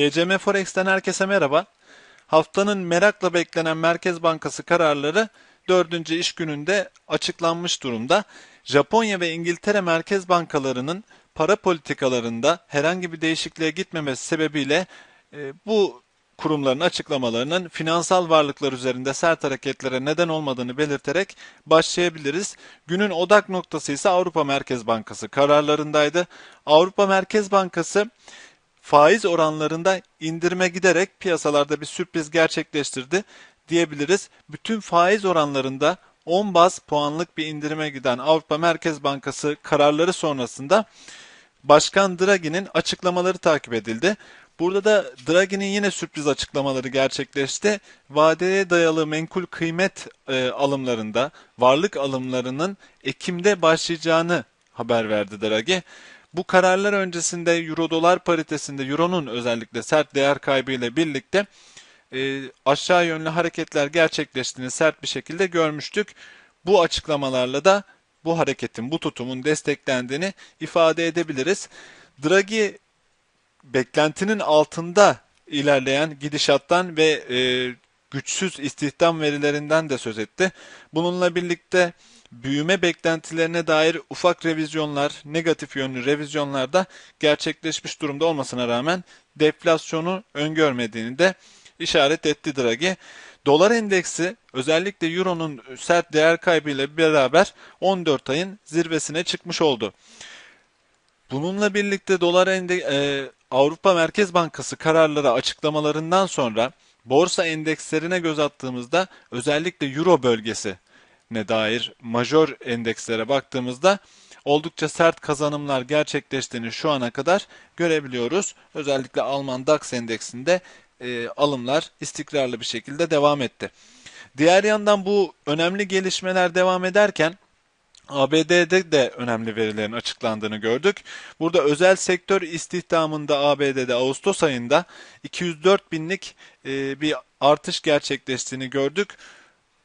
GCM Forex'ten herkese merhaba. Haftanın merakla beklenen Merkez Bankası kararları 4. iş gününde açıklanmış durumda. Japonya ve İngiltere Merkez Bankalarının para politikalarında herhangi bir değişikliğe gitmemesi sebebiyle e, bu kurumların açıklamalarının finansal varlıklar üzerinde sert hareketlere neden olmadığını belirterek başlayabiliriz. Günün odak noktası ise Avrupa Merkez Bankası kararlarındaydı. Avrupa Merkez Bankası faiz oranlarında indirime giderek piyasalarda bir sürpriz gerçekleştirdi diyebiliriz. Bütün faiz oranlarında 10 baz puanlık bir indirime giden Avrupa Merkez Bankası kararları sonrasında Başkan Draghi'nin açıklamaları takip edildi. Burada da Draghi'nin yine sürpriz açıklamaları gerçekleşti. Vadeye dayalı menkul kıymet e, alımlarında, varlık alımlarının Ekim'de başlayacağını haber verdi Draghi. Bu kararlar öncesinde euro dolar paritesinde euronun özellikle sert değer kaybı ile birlikte e, aşağı yönlü hareketler gerçekleştiğini sert bir şekilde görmüştük. Bu açıklamalarla da bu hareketin, bu tutumun desteklendiğini ifade edebiliriz. Draghi beklentinin altında ilerleyen gidişattan ve e, güçsüz istihdam verilerinden de söz etti. Bununla birlikte büyüme beklentilerine dair ufak revizyonlar, negatif yönlü revizyonlar da gerçekleşmiş durumda olmasına rağmen deflasyonu öngörmediğini de işaret etti Draghi. Dolar endeksi özellikle Euro'nun sert değer kaybıyla beraber 14 ayın zirvesine çıkmış oldu. Bununla birlikte dolar ende e, Avrupa Merkez Bankası kararları açıklamalarından sonra borsa endekslerine göz attığımızda özellikle Euro bölgesi ne dair majör endekslere baktığımızda oldukça sert kazanımlar gerçekleştiğini şu ana kadar görebiliyoruz. Özellikle Alman DAX endeksinde e, alımlar istikrarlı bir şekilde devam etti. Diğer yandan bu önemli gelişmeler devam ederken ABD'de de önemli verilerin açıklandığını gördük. Burada özel sektör istihdamında ABD'de Ağustos ayında 204 binlik e, bir artış gerçekleştiğini gördük.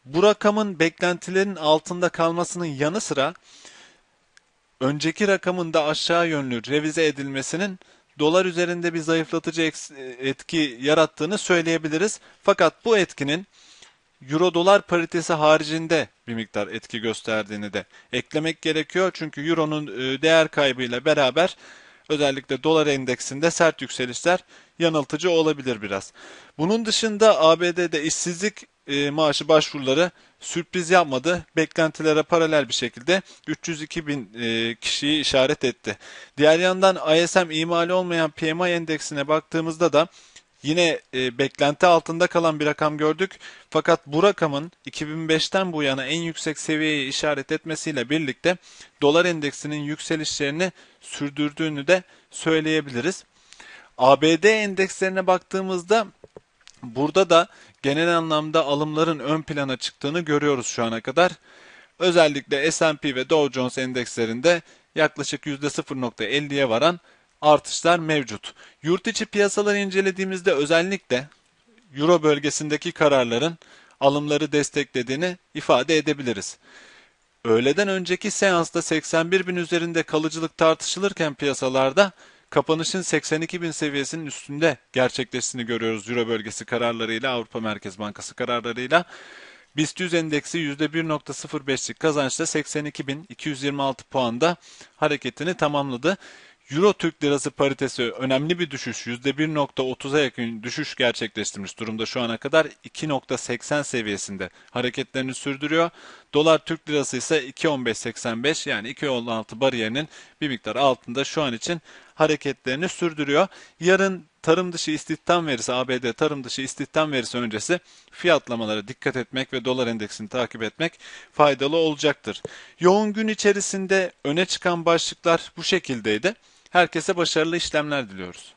Bu rakamın beklentilerin altında kalmasının yanı sıra önceki rakamın da aşağı yönlü revize edilmesinin dolar üzerinde bir zayıflatıcı etki yarattığını söyleyebiliriz. Fakat bu etkinin Euro dolar paritesi haricinde bir miktar etki gösterdiğini de eklemek gerekiyor. Çünkü Euro'nun e, değer kaybıyla beraber özellikle dolar endeksinde sert yükselişler yanıltıcı olabilir biraz. Bunun dışında ABD'de işsizlik e, maaşı başvuruları sürpriz yapmadı. Beklentilere paralel bir şekilde 302 bin e, kişiyi işaret etti. Diğer yandan ISM imali olmayan PMI endeksine baktığımızda da Yine e, beklenti altında kalan bir rakam gördük. Fakat bu rakamın 2005'ten bu yana en yüksek seviyeye işaret etmesiyle birlikte dolar endeksinin yükselişlerini sürdürdüğünü de söyleyebiliriz. ABD endekslerine baktığımızda burada da genel anlamda alımların ön plana çıktığını görüyoruz şu ana kadar. Özellikle S&P ve Dow Jones endekslerinde yaklaşık %0.50'ye varan artışlar mevcut. Yurt içi piyasaları incelediğimizde özellikle Euro bölgesindeki kararların alımları desteklediğini ifade edebiliriz. Öğleden önceki seansta 81 bin üzerinde kalıcılık tartışılırken piyasalarda kapanışın 82 bin seviyesinin üstünde gerçekleştiğini görüyoruz Euro bölgesi kararlarıyla Avrupa Merkez Bankası kararlarıyla. BIST 100 endeksi %1.05'lik kazançla 82.226 puanda hareketini tamamladı. Euro Türk Lirası paritesi önemli bir düşüş %1.30'a yakın düşüş gerçekleştirmiş durumda şu ana kadar 2.80 seviyesinde hareketlerini sürdürüyor. Dolar Türk Lirası ise 2.15.85 yani 2.16 bariyerinin bir miktar altında şu an için hareketlerini sürdürüyor. Yarın tarım dışı istihdam verisi ABD tarım dışı istihdam verisi öncesi fiyatlamalara dikkat etmek ve dolar endeksini takip etmek faydalı olacaktır. Yoğun gün içerisinde öne çıkan başlıklar bu şekildeydi. Herkese başarılı işlemler diliyoruz.